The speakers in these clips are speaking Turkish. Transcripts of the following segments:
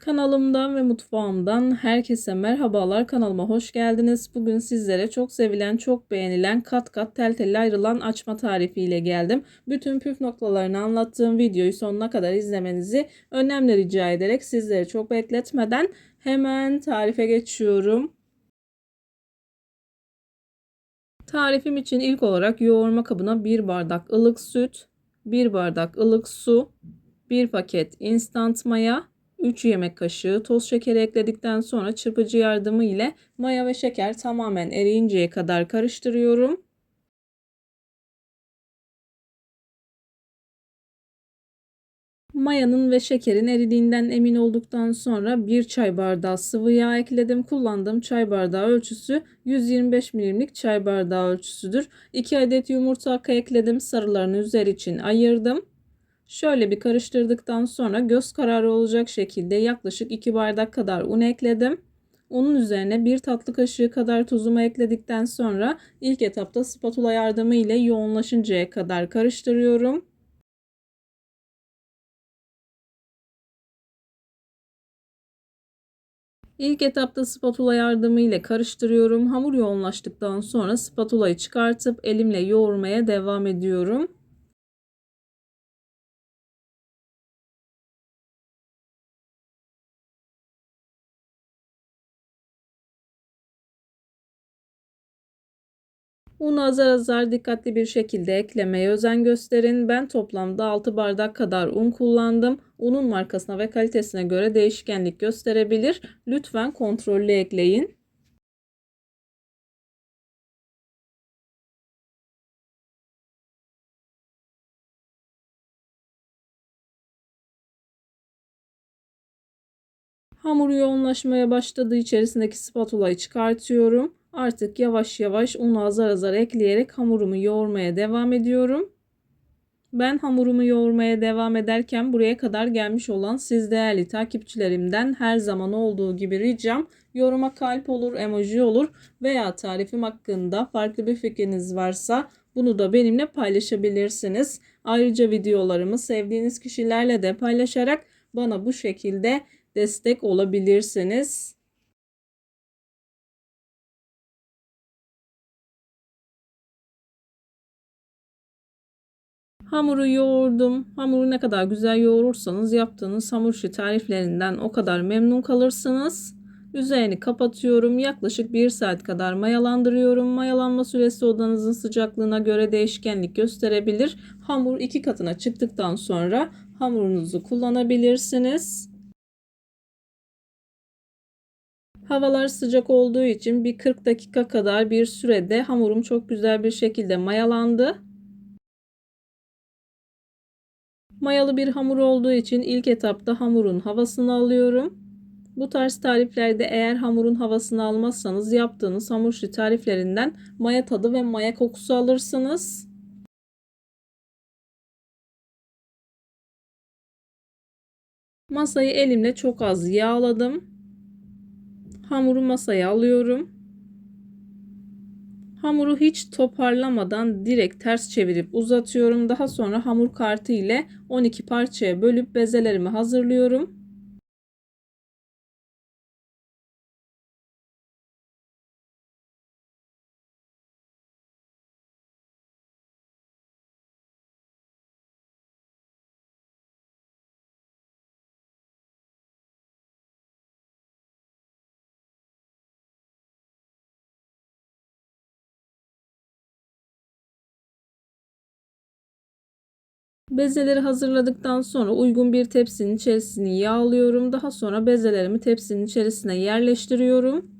Kanalımdan ve mutfağımdan herkese merhabalar. Kanalıma hoş geldiniz. Bugün sizlere çok sevilen, çok beğenilen, kat kat tel tel ayrılan açma tarifiyle geldim. Bütün püf noktalarını anlattığım videoyu sonuna kadar izlemenizi önemli rica ederek sizleri çok bekletmeden hemen tarife geçiyorum. Tarifim için ilk olarak yoğurma kabına 1 bardak ılık süt, 1 bardak ılık su, 1 paket instant maya, 3 yemek kaşığı toz şekeri ekledikten sonra çırpıcı yardımı ile maya ve şeker tamamen eriyinceye kadar karıştırıyorum. Mayanın ve şekerin eridiğinden emin olduktan sonra 1 çay bardağı sıvı yağ ekledim. Kullandığım çay bardağı ölçüsü 125 milimlik çay bardağı ölçüsüdür. 2 adet yumurta akı ekledim. Sarılarını üzeri için ayırdım. Şöyle bir karıştırdıktan sonra göz kararı olacak şekilde yaklaşık 2 bardak kadar un ekledim. Unun üzerine 1 tatlı kaşığı kadar tuzumu ekledikten sonra ilk etapta spatula yardımı ile yoğunlaşıncaya kadar karıştırıyorum. İlk etapta spatula yardımı ile karıştırıyorum. Hamur yoğunlaştıktan sonra spatulayı çıkartıp elimle yoğurmaya devam ediyorum. Unu azar azar dikkatli bir şekilde eklemeye özen gösterin. Ben toplamda 6 bardak kadar un kullandım. Unun markasına ve kalitesine göre değişkenlik gösterebilir. Lütfen kontrollü ekleyin. Hamur yoğunlaşmaya başladığı içerisindeki spatulayı çıkartıyorum. Artık yavaş yavaş unu azar azar ekleyerek hamurumu yoğurmaya devam ediyorum. Ben hamurumu yoğurmaya devam ederken buraya kadar gelmiş olan siz değerli takipçilerimden her zaman olduğu gibi ricam yoruma kalp olur, emoji olur veya tarifim hakkında farklı bir fikriniz varsa bunu da benimle paylaşabilirsiniz. Ayrıca videolarımı sevdiğiniz kişilerle de paylaşarak bana bu şekilde destek olabilirsiniz. Hamuru yoğurdum. Hamuru ne kadar güzel yoğurursanız yaptığınız hamur işi tariflerinden o kadar memnun kalırsınız. Üzerini kapatıyorum. Yaklaşık 1 saat kadar mayalandırıyorum. Mayalanma süresi odanızın sıcaklığına göre değişkenlik gösterebilir. Hamur iki katına çıktıktan sonra hamurunuzu kullanabilirsiniz. Havalar sıcak olduğu için bir 40 dakika kadar bir sürede hamurum çok güzel bir şekilde mayalandı. Mayalı bir hamur olduğu için ilk etapta hamurun havasını alıyorum. Bu tarz tariflerde eğer hamurun havasını almazsanız yaptığınız hamur tariflerinden maya tadı ve maya kokusu alırsınız. Masayı elimle çok az yağladım. Hamuru masaya alıyorum. Hamuru hiç toparlamadan direkt ters çevirip uzatıyorum. Daha sonra hamur kartı ile 12 parçaya bölüp bezelerimi hazırlıyorum. Bezeleri hazırladıktan sonra uygun bir tepsinin içerisini yağlıyorum. Daha sonra bezelerimi tepsinin içerisine yerleştiriyorum.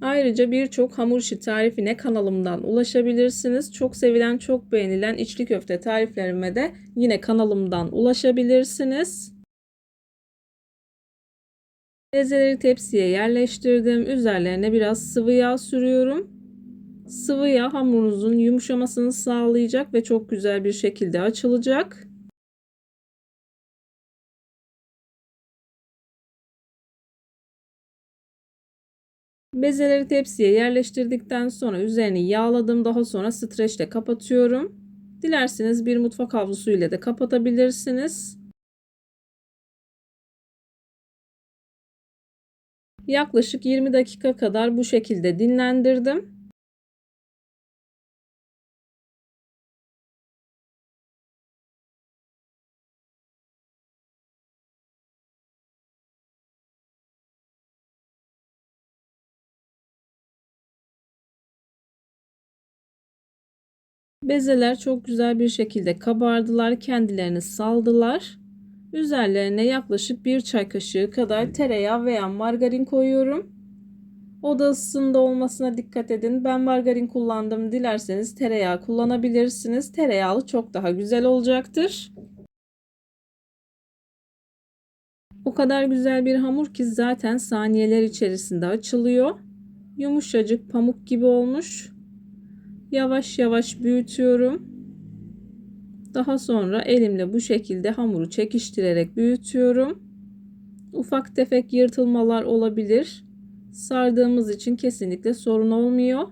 Ayrıca birçok hamur işi tarifine kanalımdan ulaşabilirsiniz. Çok sevilen, çok beğenilen içli köfte tariflerime de yine kanalımdan ulaşabilirsiniz. Bezeleri tepsiye yerleştirdim. Üzerlerine biraz sıvı yağ sürüyorum. Sıvı yağ hamurunuzun yumuşamasını sağlayacak ve çok güzel bir şekilde açılacak. Bezeleri tepsiye yerleştirdikten sonra üzerini yağladım. Daha sonra streçle kapatıyorum. Dilerseniz bir mutfak havlusu ile de kapatabilirsiniz. Yaklaşık 20 dakika kadar bu şekilde dinlendirdim. Bezeler çok güzel bir şekilde kabardılar. Kendilerini saldılar. Üzerlerine yaklaşık bir çay kaşığı kadar tereyağı veya margarin koyuyorum. Oda ısısında olmasına dikkat edin. Ben margarin kullandım. Dilerseniz tereyağı kullanabilirsiniz. Tereyağlı çok daha güzel olacaktır. O kadar güzel bir hamur ki zaten saniyeler içerisinde açılıyor. Yumuşacık pamuk gibi olmuş. Yavaş yavaş büyütüyorum. Daha sonra elimle bu şekilde hamuru çekiştirerek büyütüyorum. Ufak tefek yırtılmalar olabilir. Sardığımız için kesinlikle sorun olmuyor.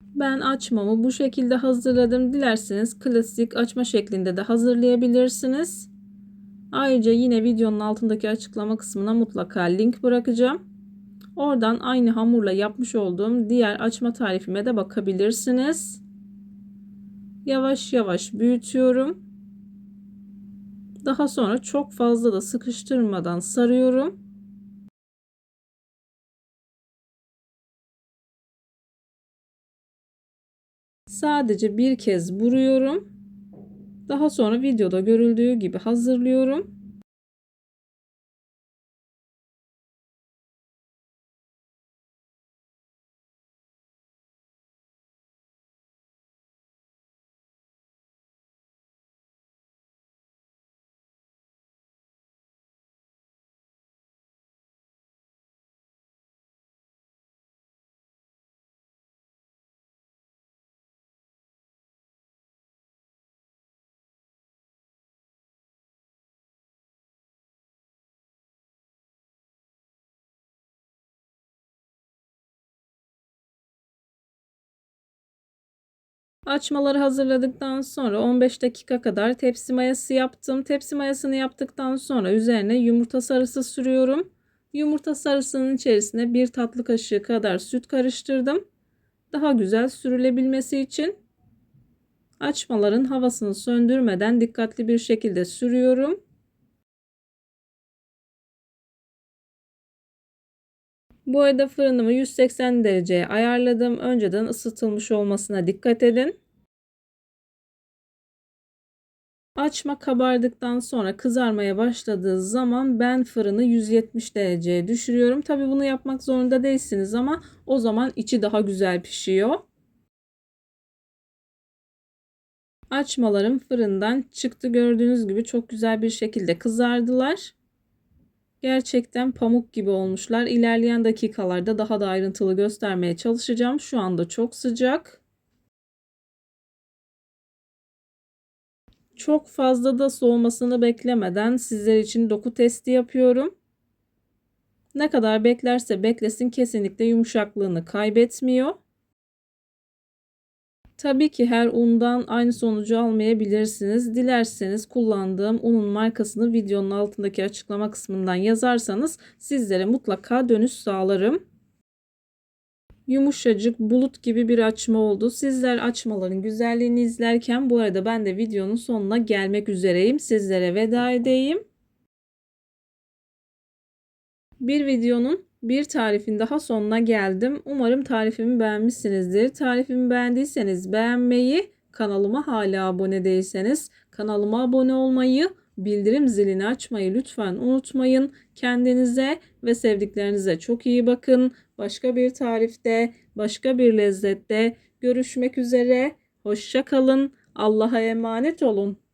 Ben açmamı bu şekilde hazırladım. Dilerseniz klasik açma şeklinde de hazırlayabilirsiniz. Ayrıca yine videonun altındaki açıklama kısmına mutlaka link bırakacağım. Oradan aynı hamurla yapmış olduğum diğer açma tarifime de bakabilirsiniz. Yavaş yavaş büyütüyorum. Daha sonra çok fazla da sıkıştırmadan sarıyorum. Sadece bir kez vuruyorum. Daha sonra videoda görüldüğü gibi hazırlıyorum. Açmaları hazırladıktan sonra 15 dakika kadar tepsi mayası yaptım. Tepsi mayasını yaptıktan sonra üzerine yumurta sarısı sürüyorum. Yumurta sarısının içerisine bir tatlı kaşığı kadar süt karıştırdım. Daha güzel sürülebilmesi için açmaların havasını söndürmeden dikkatli bir şekilde sürüyorum. Bu arada fırınımı 180 dereceye ayarladım. Önceden ısıtılmış olmasına dikkat edin. Açma kabardıktan sonra kızarmaya başladığı zaman ben fırını 170 dereceye düşürüyorum. Tabi bunu yapmak zorunda değilsiniz ama o zaman içi daha güzel pişiyor. Açmalarım fırından çıktı. Gördüğünüz gibi çok güzel bir şekilde kızardılar. Gerçekten pamuk gibi olmuşlar. İlerleyen dakikalarda daha da ayrıntılı göstermeye çalışacağım. Şu anda çok sıcak. Çok fazla da soğumasını beklemeden sizler için doku testi yapıyorum. Ne kadar beklerse beklesin kesinlikle yumuşaklığını kaybetmiyor. Tabii ki her undan aynı sonucu almayabilirsiniz. Dilerseniz kullandığım unun markasını videonun altındaki açıklama kısmından yazarsanız sizlere mutlaka dönüş sağlarım. Yumuşacık bulut gibi bir açma oldu. Sizler açmaların güzelliğini izlerken bu arada ben de videonun sonuna gelmek üzereyim. Sizlere veda edeyim. Bir videonun bir tarifin daha sonuna geldim. Umarım tarifimi beğenmişsinizdir. Tarifimi beğendiyseniz beğenmeyi, kanalıma hala abone değilseniz kanalıma abone olmayı, bildirim zilini açmayı lütfen unutmayın. Kendinize ve sevdiklerinize çok iyi bakın. Başka bir tarifte, başka bir lezzette görüşmek üzere. Hoşça kalın. Allah'a emanet olun.